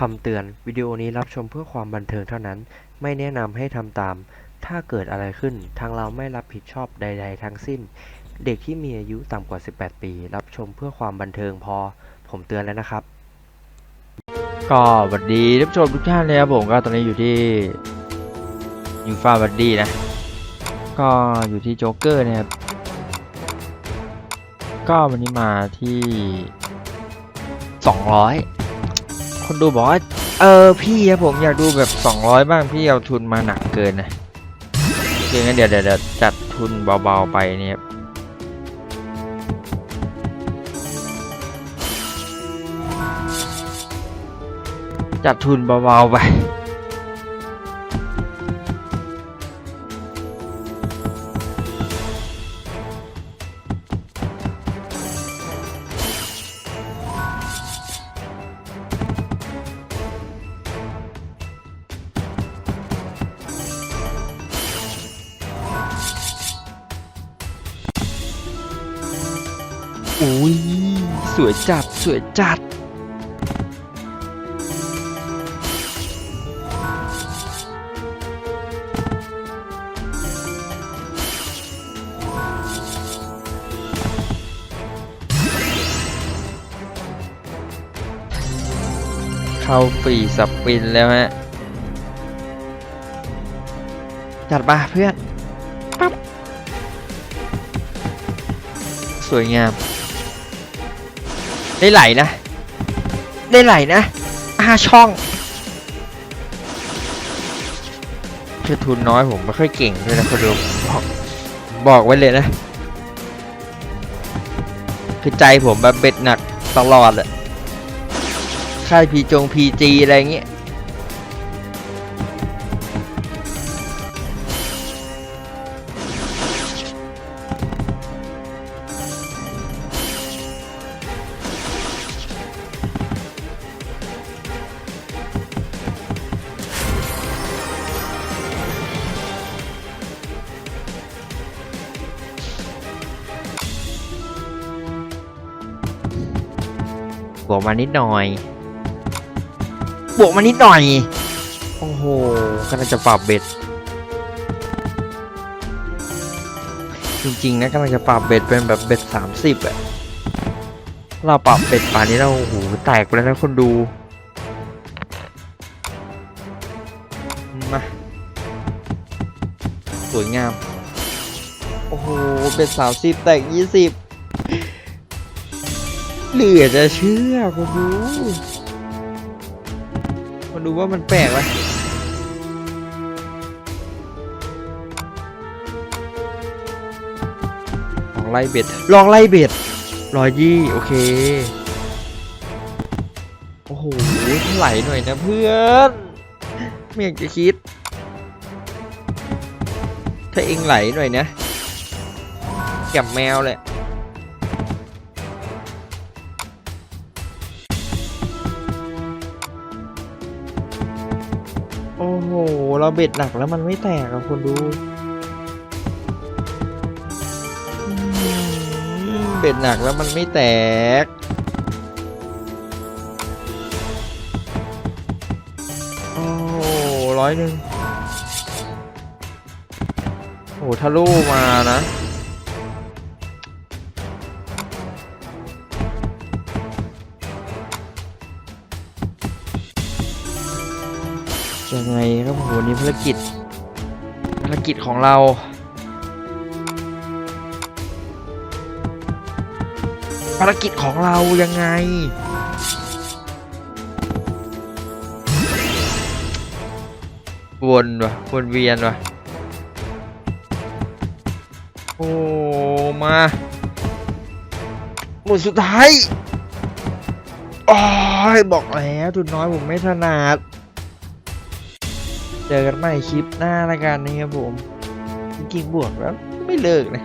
คำเตือน วิดีโอนี้รับชมเพื่อความบันเทิงเท่านั้น ไม่แนะนำให้ทำตาม ถ้าเกิดอะไรขึ้น ทางเราไม่รับผิดชอบใด ๆ ทั้งสิ้น เด็กที่มีอายุต่ำกว่า 18 ปี รับชมเพื่อความบันเทิงพอ ผมเตือนแล้วนะครับ ก็สวัสดีท่านผู้ชมทุกท่านเลยครับผมก็ตอนนี้อยู่ที่ยูฟาบัดดี้นะ ก็อยู่ที่โจ๊กเกอร์นะครับก็วันนี้มาที่ 200 คนดูบอกว่าเออพี่ครับผมอยากดูแบบ 200 บ้างพี่เอาทุนมาหนักเกินนะโอเคงั้นเดี๋ยวเดี๋ยวจัดทุนเบาๆไปเนี่ยครับจัดทุนเบาๆไป อุ้ยสวยจัด สวยจัด เข้าฟรีสปินแล้วฮะ จัดมาเพื่อน ปั๊บ สวยงาม ได้ไหลนะ ได้ไหลนะห้าช่องคือทุนน้อยผมไม่ค่อยเก่งด้วยนะคนดูบอกบอกไว้เลยนะ คือใจผมแบบเบ็ดหนักตลอดอะค่ายพีจงพีจีอะไรเงี้ย บวกมานิดหน่อย บวกมานิดหน่อย โอ้โหกำลังจะปรับเบ็ด จริงๆนะกำลังจะปรับเบ็ดเป็นแบบเบ็ดสามสิบอะเราปรับเบ็ดป่านนี้เราโอ้โหแตกไปแล้วนะคนดูมาสวยงาม โอ้โหเบ็ดสามสิบแตกยี่สิบ เหลือจะเชื่อคนดูมาดูว่ามันแปลกไหมลองไล่เบ็ด ลองไล่เบ็ดร้อยยี่โอเค โอ้โหไหลหน่อยนะเพื่อนไม่อยากจะคิด ถ้าเองไหลหน่อยนะแก็บแมวเลย โอ้โห เราเบ็ดหนักแล้วมันไม่แตกอะคนดู เบ็ดหนักแล้วมันไม่แตก โอ้ร้อยหนึ่งโอ้ทะลุมานะ ยังไงครับผมวันนี้ภารกิจภารกิจของเราภารกิจของเรายังไง วนวะวนเวียนวะโอ้ มาหมดสุดท้าย โอ้ยบอกแล้วทุนน้อยผมไม่ถนัด เจอกันใหม่คลิปหน้าละกันนะครับผมจริงๆบวกแล้วไม่เลิกนะ